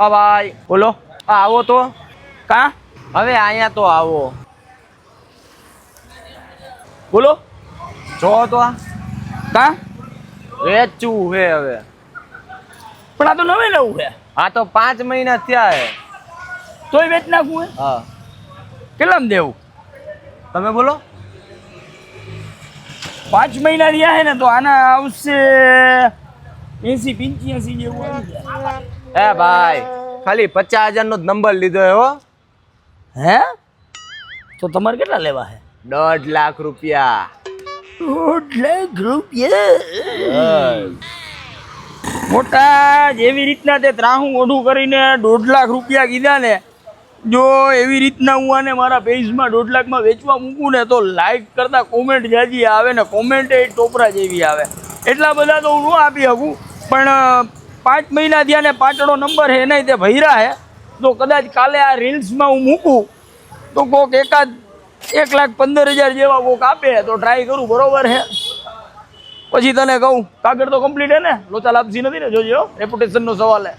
હા ભાઈ. બોલો. આવો તો. કા? હવે અહીંયા તો આવો. બોલો. જો તો આ. કા? વેચવું છે હવે. પણ આ તો નવે નવું છે આ તો પાંચ મહિના થયા હે. તોય વેચ નાખવું હે? હા. કેટલામાં દેવું? તમે બોલો. પાંચ મહિના રહ્યા હે ને તો આના આવશે એસી પંચ્યાસી જેવું હે ભાઈ ખાલી પચાસ હજાર નો જ નંબર લીધો એવો હો. હે? તો તમારે કેટલા લેવા હે દોઢ લાખ રૂપિયા. દોઢ લાખ રૂપિયા? મોટા જેવી રીતના તે ત્રાહું ઓઢું કરીને દોઢ લાખ રૂપિયા કીધા ને જો એવી રીતના હું આને મારા પેજમાં દોઢ લાખમાં વેચવા મૂકું ને તો લાઈક કરતા કોમેન્ટ જાજી આવે ને કોમેન્ટ એ ટોપરા જેવી આવે. એટલા બધા તો હું ન આપી શકું પણ પાંચ મહિના થયા ને પાટડો નંબર હે નહીં તે ભૈરા હે. તો કદાચ કાલે આ રીલ્સમાં હું મૂકું, તો કોક એકાદ એક લાખ પંદર હજાર જેવા કોક આપે તો ટ્રાય કરું, બરોબર હે? પછી તને કહું, કાગળ તો કમ્પ્લીટ હે ને? લોચા લાપસી નથી ને જોજો રેપ્યુટેશનનો સવાલ હે.